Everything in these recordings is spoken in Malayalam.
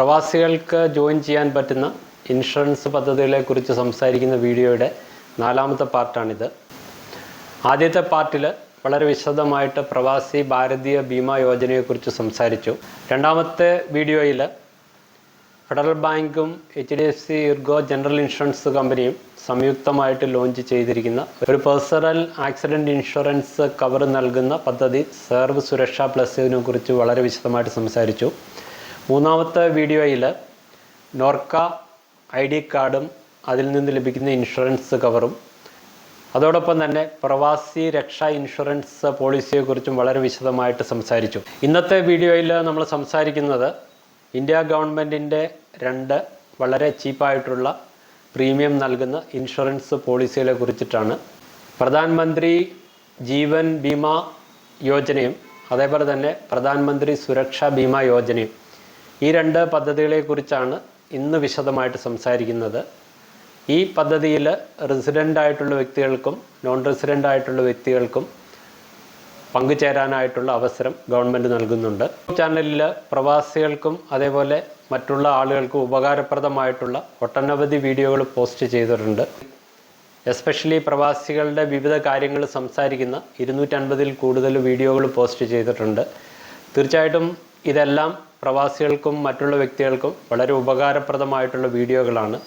പ്രവാസികൾക്ക് ജോയിൻ ചെയ്യാൻ പറ്റുന്ന ഇൻഷുറൻസ് പദ്ധതികളെക്കുറിച്ച് സംസാരിക്കുന്ന വീഡിയോയുടെ നാലാമത്തെ പാർട്ടാണിത്. ആദ്യത്തെ പാർട്ടിൽ വളരെ വിശദമായിട്ട് പ്രവാസി ഭാരതീയ ബീമാ യോജനയെക്കുറിച്ച് സംസാരിച്ചു. രണ്ടാമത്തെ വീഡിയോയിൽ ഫെഡറൽ ബാങ്കും H D F C ergo general insurance കമ്പനിയും സംയുക്തമായിട്ട് ലോഞ്ച് ചെയ്തിരിക്കുന്ന ഒരു പേഴ്സണൽ ആക്സിഡന്റ് ഇൻഷുറൻസ് കവർ നൽകുന്ന പദ്ധതി സർവ് സുരക്ഷ പ്ലസിനെ കുറിച്ച് വളരെ വിശദമായിട്ട് സംസാരിച്ചു. മൂന്നാമത്തെ വീഡിയോയിൽ നോർക്ക ഐ ഡി കാർഡും അതിൽ നിന്ന് ലഭിക്കുന്ന ഇൻഷുറൻസ് കവറും. അതോടൊപ്പം തന്നെ പ്രവാസി രക്ഷാ ഇൻഷുറൻസ് പോളിസിയെക്കുറിച്ചും വളരെ വിശദമായിട്ട് സംസാരിച്ചു. ഇന്നത്തെ വീഡിയോയിൽ നമ്മൾ സംസാരിക്കുന്നത് ഇന്ത്യ ഗവൺമെന്റിന്റെ രണ്ട് വളരെ ചീപ്പായിട്ടുള്ള പ്രീമിയം നൽകുന്ന ഇൻഷുറൻസ് പോളിസികളെ കുറിച്ചിട്ടാണ്. പ്രധാനമന്ത്രി ജീവൻ ബീമ യോജനയും അതേപോലെ തന്നെ പ്രധാനമന്ത്രി സുരക്ഷാ ബീമ യോജനയും ഈ രണ്ട് പദ്ധതികളെക്കുറിച്ചാണ് ഇന്ന് വിശദമായിട്ട് സംസാരിക്കുന്നത്. ഈ പദ്ധതിയിൽ റെസിഡന്റ് ആയിട്ടുള്ള വ്യക്തികൾക്കും നോൺ റെസിഡന്റ് ആയിട്ടുള്ള വ്യക്തികൾക്കും പങ്കുചേരാനായിട്ടുള്ള അവസരം ഗവൺമെന്റ് നൽകുന്നുണ്ട്. ചാനലിൽ പ്രവാസികൾക്കും അതേപോലെ മറ്റുള്ള ആളുകൾക്കും ഉപകാരപ്രദമായിട്ടുള്ള ഒട്ടനവധി വീഡിയോകൾ പോസ്റ്റ് ചെയ്തിട്ടുണ്ട്. എസ്പെഷ്യലി പ്രവാസികളുടെ വിവിധ കാര്യങ്ങൾ സംസാരിക്കുന്ന ഇരുന്നൂറ്റൻപതിൽ കൂടുതൽ വീഡിയോകൾ പോസ്റ്റ് ചെയ്തിട്ടുണ്ട്. തീർച്ചയായിട്ടും ഇതെല്ലാം പ്രവാസികൾക്കും മറ്റുള്ള വ്യക്തികൾക്കും വളരെ ഉപകാരപ്രദമായിട്ടുള്ള വീഡിയോകളാണ്.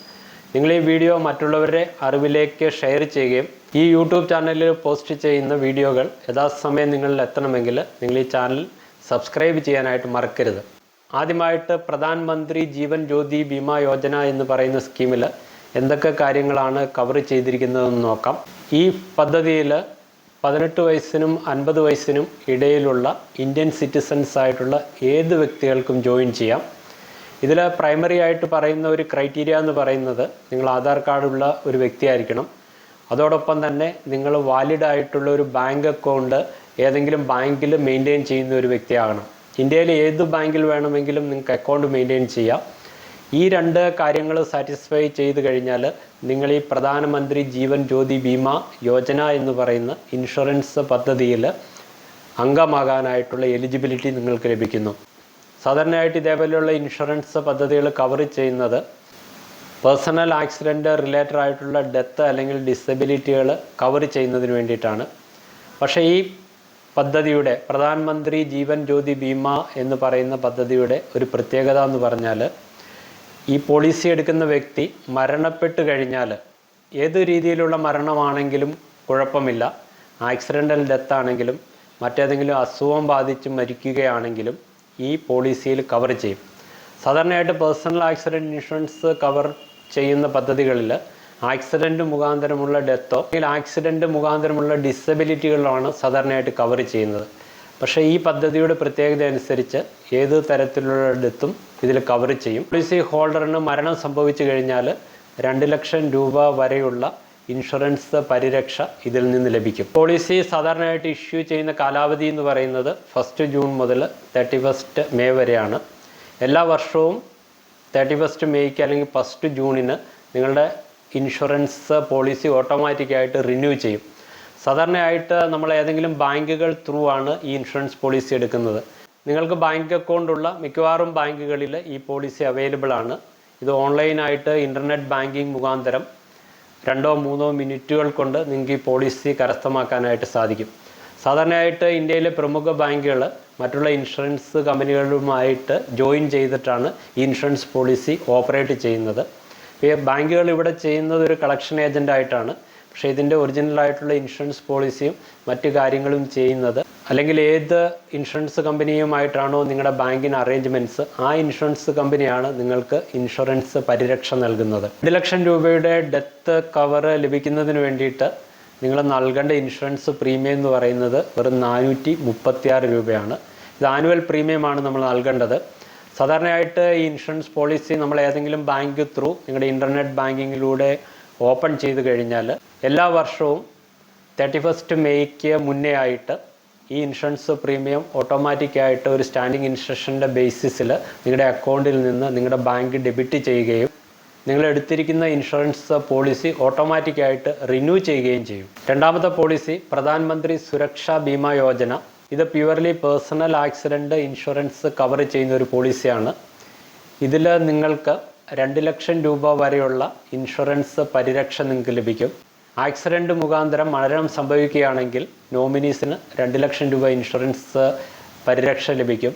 നിങ്ങൾ ഈ വീഡിയോ മറ്റുള്ളവരുടെ അറിവിലേക്ക് ഷെയർ ചെയ്യുകയും ഈ യൂട്യൂബ് ചാനലിൽ പോസ്റ്റ് ചെയ്യുന്ന വീഡിയോകൾ യഥാസമയം നിങ്ങളിൽ എത്തണമെങ്കിൽ നിങ്ങൾ ഈ ചാനൽ സബ്സ്ക്രൈബ് ചെയ്യാനായിട്ട് മറക്കരുത്. ആദ്യമായിട്ട് പ്രധാനമന്ത്രി ജീവൻ ജ്യോതി ബീമാ യോജന എന്ന് പറയുന്ന സ്കീമിൽ എന്തൊക്കെ കാര്യങ്ങളാണ് കവർ ചെയ്തിരിക്കുന്നതെന്ന് നോക്കാം. ഈ പദ്ധതിയിൽ പതിനെട്ട് വയസ്സിനും അൻപത് വയസ്സിനും ഇടയിലുള്ള ഇന്ത്യൻ സിറ്റിസൺസ് ആയിട്ടുള്ള ഏത് വ്യക്തികൾക്കും ജോയിൻ ചെയ്യാം. ഇതിൽ പ്രൈമറി ആയിട്ട് പറയുന്ന ഒരു ക്രൈറ്റീരിയ എന്ന് പറയുന്നത് നിങ്ങൾ ആധാർ കാർഡുള്ള ഒരു വ്യക്തിയായിരിക്കണം. അതോടൊപ്പം തന്നെ നിങ്ങൾ വാലിഡ് ആയിട്ടുള്ള ഒരു ബാങ്ക് അക്കൗണ്ട് ഏതെങ്കിലും ബാങ്കിൽ മെയിന്റെയിൻ ചെയ്യുന്ന ഒരു വ്യക്തിയാകണം. ഇന്ത്യയിലെ ഏത് ബാങ്കിൽ വേണമെങ്കിലും നിങ്ങൾക്ക് അക്കൗണ്ട് മെയിന്റെയിൻ ചെയ്യാം. ഈ രണ്ട് കാര്യങ്ങൾ സാറ്റിസ്ഫൈ ചെയ്ത് കഴിഞ്ഞാൽ നിങ്ങൾ ഈ പ്രധാനമന്ത്രി ജീവൻ ജ്യോതി ബീമ യോജന എന്ന് പറയുന്ന ഇൻഷുറൻസ് പദ്ധതിയിൽ അംഗമാകാനായിട്ടുള്ള എലിജിബിലിറ്റി നിങ്ങൾക്ക് ലഭിക്കുന്നു. സാധാരണയായിട്ട് ഇതേപോലെയുള്ള ഇൻഷുറൻസ് പദ്ധതികൾ കവർ ചെയ്യുന്നത് പേഴ്സണൽ ആക്സിഡന്റ് റിലേറ്റഡ് ആയിട്ടുള്ള ഡെത്ത് അല്ലെങ്കിൽ ഡിസബിലിറ്റികൾ കവർ ചെയ്യുന്നതിന് വേണ്ടിയിട്ടാണ്. പക്ഷേ ഈ പദ്ധതിയുടെ പ്രധാനമന്ത്രി ജീവൻ ജ്യോതി ബീമ എന്ന് പറയുന്ന പദ്ധതിയുടെ ഒരു പ്രത്യേകത എന്ന് പറഞ്ഞാൽ ഈ പോളിസി എടുക്കുന്ന വ്യക്തി മരണപ്പെട്ട് കഴിഞ്ഞാൽ ഏത് രീതിയിലുള്ള മരണമാണെങ്കിലും കുഴപ്പമില്ല. ആക്സിഡന്റൽ ഡെത്ത് ആണെങ്കിലും മറ്റേതെങ്കിലും അസുഖം ബാധിച്ച് മരിക്കുകയാണെങ്കിലും ഈ പോളിസിയിൽ കവർ ചെയ്യും. സാധാരണയായിട്ട് പേഴ്സണൽ ആക്സിഡന്റ് ഇൻഷുറൻസ് കവർ ചെയ്യുന്ന പദ്ധതികളിൽ ആക്സിഡന്റ് മുഖാന്തരമുള്ള ഡെത്തോ അല്ലെങ്കിൽ ആക്സിഡന്റ് മുഖാന്തരമുള്ള ഡിസബിലിറ്റികളാണ് സാധാരണയായിട്ട് കവർ ചെയ്യുന്നത്. പക്ഷേ ഈ പദ്ധതിയുടെ പ്രത്യേകത അനുസരിച്ച് ഏത് തരത്തിലുള്ള ഡെത്തും ഇതിൽ കവർ ചെയ്യും. പോളിസി ഹോൾഡറിന് മരണം സംഭവിച്ചു കഴിഞ്ഞാൽ രണ്ട് ലക്ഷം രൂപ വരെയുള്ള ഇൻഷുറൻസ് പരിരക്ഷ ഇതിൽ നിന്ന് ലഭിക്കും. പോളിസി സാധാരണയായിട്ട് ഇഷ്യൂ ചെയ്യുന്ന കാലാവധി എന്ന് പറയുന്നത് ഫസ്റ്റ് ജൂൺ മുതൽ തേർട്ടി ഫസ്റ്റ് മെയ് വരെയാണ്. എല്ലാ വർഷവും തേർട്ടി ഫസ്റ്റ് മെയ്ക്ക് അല്ലെങ്കിൽ ഫസ്റ്റ് ജൂണിന് നിങ്ങളുടെ ഇൻഷുറൻസ് പോളിസി ഓട്ടോമാറ്റിക്കായിട്ട് റിന്യൂ ചെയ്യും. സാധാരണയായിട്ട് നമ്മൾ ഏതെങ്കിലും ബാങ്കുകൾ ത്രൂ ആണ് ഈ ഇൻഷുറൻസ് പോളിസി എടുക്കുന്നത്. നിങ്ങൾക്ക് ബാങ്ക് അക്കൗണ്ട് ഉള്ള മിക്കവാറും ബാങ്കുകളിൽ ഈ പോളിസി അവൈലബിൾ ആണ്. ഇത് ഓൺലൈനായിട്ട് ഇന്റർനെറ്റ് ബാങ്കിങ് മുഖാന്തരം രണ്ടോ മൂന്നോ മിനിറ്റുകൾ കൊണ്ട് നിങ്ങൾക്ക് ഈ പോളിസി കരസ്ഥമാക്കാനായിട്ട് സാധിക്കും. സാധാരണയായിട്ട് ഇന്ത്യയിലെ പ്രമുഖ ബാങ്കുകൾ മറ്റുള്ള ഇൻഷുറൻസ് കമ്പനികളുമായിട്ട് ജോയിൻ ചെയ്തിട്ടാണ് ഈ ഇൻഷുറൻസ് പോളിസി ഓപ്പറേറ്റ് ചെയ്യുന്നത്. ബാങ്കുകൾ ഇവിടെ ചെയ്യുന്നത് ഒരു കളക്ഷൻ ഏജന്റ് ആയിട്ടാണ്. പക്ഷേ ഇതിന്റെ ഒറിജിനൽ ആയിട്ടുള്ള ഇൻഷുറൻസ് പോളിസിയും മറ്റു കാര്യങ്ങളും ചെയ്യുന്നത് അല്ലെങ്കിൽ ഏത് ഇൻഷുറൻസ് കമ്പനിയുമായിട്ടാണോ നിങ്ങളുടെ ബാങ്കിന് അറേഞ്ച്മെന്റ്സ് ആ ഇൻഷുറൻസ് കമ്പനിയാണ് നിങ്ങൾക്ക് ഇൻഷുറൻസ് പരിരക്ഷ നൽകുന്നത്. രണ്ട് ലക്ഷം രൂപയുടെ ഡെത്ത് കവർ ലഭിക്കുന്നതിന് വേണ്ടിയിട്ട് നിങ്ങൾ നൽകേണ്ട ഇൻഷുറൻസ് പ്രീമിയം എന്ന് പറയുന്നത് വെറും നാനൂറ്റി മുപ്പത്തിയാറ് രൂപയാണ്. ഇത് ആനുവൽ പ്രീമിയമാണ് നമ്മൾ നൽകേണ്ടത്. സാധാരണയായിട്ട് ഈ ഇൻഷുറൻസ് പോളിസി നമ്മൾ ഏതെങ്കിലും ബാങ്ക് ത്രൂ നിങ്ങളുടെ ഇന്റർനെറ്റ് ബാങ്കിങ്ങിലൂടെ ഓപ്പൺ ചെയ്ത് കഴിഞ്ഞാൽ എല്ലാ വർഷവും തേർട്ടി ഫസ്റ്റ് മെയ്ക്ക് മുന്നേ ആയിട്ട് ഈ ഇൻഷുറൻസ് പ്രീമിയം ഓട്ടോമാറ്റിക്കായിട്ട് ഒരു സ്റ്റാൻഡിങ് ഇൻസ്ട്രക്ഷന്റെ ബേസിസിൽ നിങ്ങളുടെ അക്കൗണ്ടിൽ നിന്ന് നിങ്ങളുടെ ബാങ്ക് ഡെബിറ്റ് ചെയ്യുകയും നിങ്ങൾ എടുത്തിരിക്കുന്ന ഇൻഷുറൻസ് പോളിസി ഓട്ടോമാറ്റിക്കായിട്ട് റിന്യൂ ചെയ്യുകയും ചെയ്യും. രണ്ടാമത്തെ പോളിസി പ്രധാനമന്ത്രി സുരക്ഷാ ബീമാ യോജന. ഇത് purely personal accident insurance cover ചെയ്യുന്ന ഒരു പോളിസിയാണ് ഇതിൽ നിങ്ങൾക്ക് രണ്ട് ലക്ഷം രൂപ വരെയുള്ള ഇൻഷുറൻസ് പരിരക്ഷ നിങ്ങൾക്ക് ലഭിക്കും. ആക്സിഡന്റ് മുഖാന്തരം മരണം സംഭവിക്കുകയാണെങ്കിൽ നോമിനീസിന് രണ്ട് ലക്ഷം രൂപ ഇൻഷുറൻസ് പരിരക്ഷ ലഭിക്കും.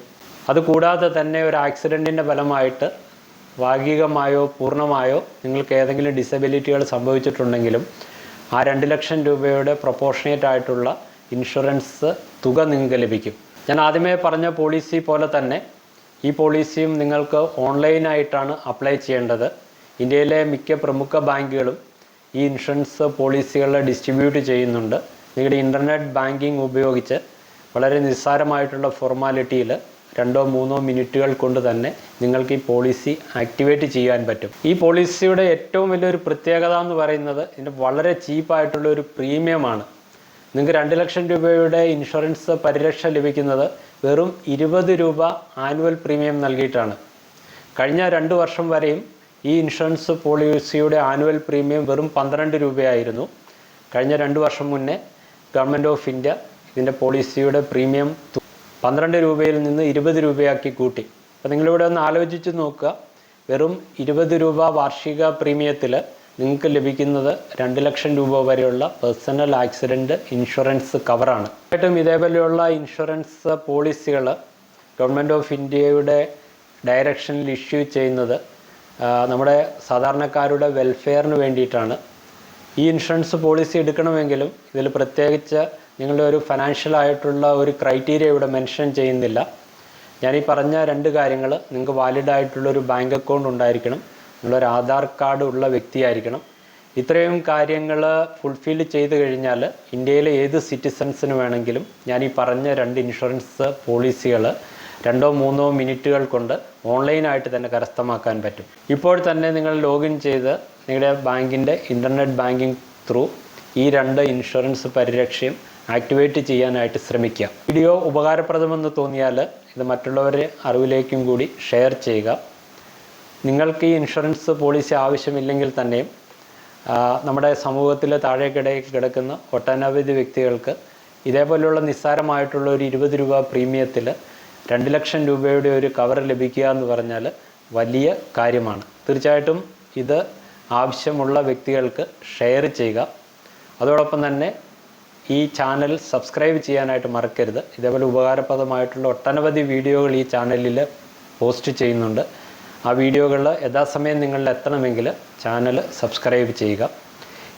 അതുകൂടാതെ തന്നെ ഒരു ആക്സിഡന്റിന്റെ ഫലമായിട്ട് ഭാഗികമായോ പൂർണമായോ നിങ്ങൾക്ക് ഏതെങ്കിലും ഡിസബിലിറ്റികൾ സംഭവിച്ചിട്ടുണ്ടെങ്കിലും ആ രണ്ട് ലക്ഷം രൂപയുടെ പ്രൊപ്പോർഷണേറ്റ് ആയിട്ടുള്ള ഇൻഷുറൻസ് തുക നിങ്ങൾക്ക് ലഭിക്കും. ഞാൻ ആദ്യമേ പറഞ്ഞ പോളിസി പോലെ തന്നെ ഈ പോളിസിയും നിങ്ങൾക്ക് ഓൺലൈനായിട്ടാണ് അപ്ലൈ ചെയ്യേണ്ടത്. ഇന്ത്യയിലെ മിക്ക പ്രമുഖ ബാങ്കുകളും ഈ ഇൻഷുറൻസ് പോളിസികൾ ഡിസ്ട്രിബ്യൂട്ട് ചെയ്യുന്നുണ്ട്. നിങ്ങളുടെ ഇന്റർനെറ്റ് ബാങ്കിങ് ഉപയോഗിച്ച് വളരെ നിസ്സാരമായിട്ടുള്ള ഫോർമാലിറ്റിയിൽ രണ്ടോ മൂന്നോ മിനിറ്റുകൾ കൊണ്ട് തന്നെ നിങ്ങൾക്ക് ഈ പോളിസി ആക്ടിവേറ്റ് ചെയ്യാൻ പറ്റും. ഈ പോളിസിയുടെ ഏറ്റവും വലിയൊരു പ്രത്യേകത എന്ന് പറയുന്നത് ഇതിന്റെ വളരെ ചീപ്പായിട്ടുള്ള ഒരു പ്രീമിയമാണ് നിങ്ങൾക്ക് രണ്ട് ലക്ഷം രൂപയുടെ ഇൻഷുറൻസ് പരിരക്ഷ ലഭിക്കുന്നത് വെറും ഇരുപത് രൂപ ആനുവൽ പ്രീമിയം നൽകിയിട്ടാണ്. കഴിഞ്ഞ രണ്ട് വർഷം വരെയും ഈ ഇൻഷുറൻസ് പോളിസിയുടെ ആനുവൽ പ്രീമിയം വെറും പന്ത്രണ്ട് രൂപയായിരുന്നു. കഴിഞ്ഞ രണ്ട് വർഷം മുന്നേ ഗവൺമെന്റ് ഓഫ് ഇന്ത്യ ഇതിന്റെ പോളിസിയുടെ പ്രീമിയം പന്ത്രണ്ട് രൂപയിൽ നിന്ന് ഇരുപത് രൂപയാക്കി കൂട്ടി. അപ്പോൾ നിങ്ങളിവിടെ ഒന്ന് ആലോചിച്ച് നോക്കുക. വെറും ഇരുപത് രൂപ വാർഷിക പ്രീമിയത്തിൽ നിങ്ങൾക്ക് ലഭിക്കുന്നത് രണ്ട് ലക്ഷം രൂപ വരെയുള്ള പേഴ്സണൽ ആക്സിഡന്റ് ഇൻഷുറൻസ് കവറാണ്. ഏറ്റവും ഇതേപോലെയുള്ള ഇൻഷുറൻസ് പോളിസികൾ ഗവൺമെന്റ് ഓഫ് ഇന്ത്യയുടെ ഡയറക്ഷനിൽ ഇഷ്യൂ ചെയ്യുന്നത് നമ്മുടെ സാധാരണക്കാരുടെ വെൽഫെയറിന് വേണ്ടിയിട്ടാണ്. ഈ ഇൻഷുറൻസ് പോളിസി എടുക്കണമെങ്കിലും ഇതിൽ പ്രത്യേകിച്ച് നിങ്ങളുടെ ഒരു ഫിനാൻഷ്യൽ ആയിട്ടുള്ള ഒരു ക്രൈറ്റീരിയ ഇവിടെ മെൻഷൻ ചെയ്യുന്നില്ല. ഞാൻ ഈ പറഞ്ഞ രണ്ട് കാര്യങ്ങൾ നിങ്ങൾക്ക് വാലിഡ് ആയിട്ടുള്ള ഒരു ബാങ്ക് അക്കൗണ്ട് ഉണ്ടായിരിക്കണം. നിങ്ങളൊരു ആധാർ കാർഡ് ഉള്ള വ്യക്തിയായിരിക്കണം. ഇത്രയും കാര്യങ്ങൾ ഫുൾഫിൽ ചെയ്ത് കഴിഞ്ഞാൽ ഇന്ത്യയിലെ ഏത് സിറ്റിസൺസിന് വേണമെങ്കിലും ഞാൻ ഈ പറഞ്ഞ രണ്ട് ഇൻഷുറൻസ് പോളിസികൾ രണ്ടോ മൂന്നോ മിനിറ്റുകൾ കൊണ്ട് ഓൺലൈനായിട്ട് തന്നെ കരസ്ഥമാക്കാൻ പറ്റും. ഇപ്പോൾ തന്നെ നിങ്ങൾ ലോഗിൻ ചെയ്ത് നിങ്ങളുടെ ബാങ്കിന്റെ ഇന്റർനെറ്റ് ബാങ്കിങ് ത്രൂ ഈ രണ്ട് ഇൻഷുറൻസ് പരിരക്ഷയും ആക്ടിവേറ്റ് ചെയ്യാനായിട്ട് ശ്രമിക്കുക. വീഡിയോ ഉപകാരപ്രദമെന്ന് തോന്നിയാൽ ഇത് മറ്റുള്ളവരെ അറിവിലേക്കും കൂടി ഷെയർ ചെയ്യുക. നിങ്ങൾക്ക് ഈ ഇൻഷുറൻസ് പോളിസി ആവശ്യമില്ലെങ്കിൽ തന്നെയും നമ്മുടെ സമൂഹത്തിൽ താഴേക്കിടയിൽ കിടക്കുന്ന ഒട്ടനവധി വ്യക്തികൾക്ക് ഇതേപോലെയുള്ള നിസ്സാരമായിട്ടുള്ള ഒരു ഇരുപത് രൂപ പ്രീമിയത്തിൽ രണ്ട് ലക്ഷം രൂപയുടെ ഒരു കവർ ലഭിക്കുക എന്ന് പറഞ്ഞാൽ വലിയ കാര്യമാണ്. തീർച്ചയായിട്ടും ഇത് ആവശ്യമുള്ള വ്യക്തികൾക്ക് ഷെയർ ചെയ്യുക. അതോടൊപ്പം തന്നെ ഈ ചാനൽ സബ്സ്ക്രൈബ് ചെയ്യാനായിട്ട് മറക്കരുത്. ഇതേപോലെ ഉപകാരപ്രദമായിട്ടുള്ള ഒട്ടനവധി വീഡിയോകൾ ഈ ചാനലിൽ പോസ്റ്റ് ചെയ്യുന്നുണ്ട്. ആ വീഡിയോകൾ യഥാസമയം നിങ്ങളിൽ എത്തണമെങ്കിൽ ചാനൽ സബ്സ്ക്രൈബ് ചെയ്യുക.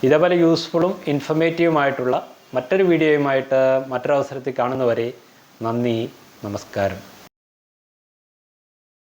ഇതേപോലെ യൂസ്ഫുള്ളും ഇൻഫർമേറ്റീവുമായിട്ടുള്ള മറ്റൊരു വീഡിയോയുമായിട്ട് മറ്റൊരവസരത്തിൽ കാണുന്നവരെ നന്ദി. നമസ്കാരം.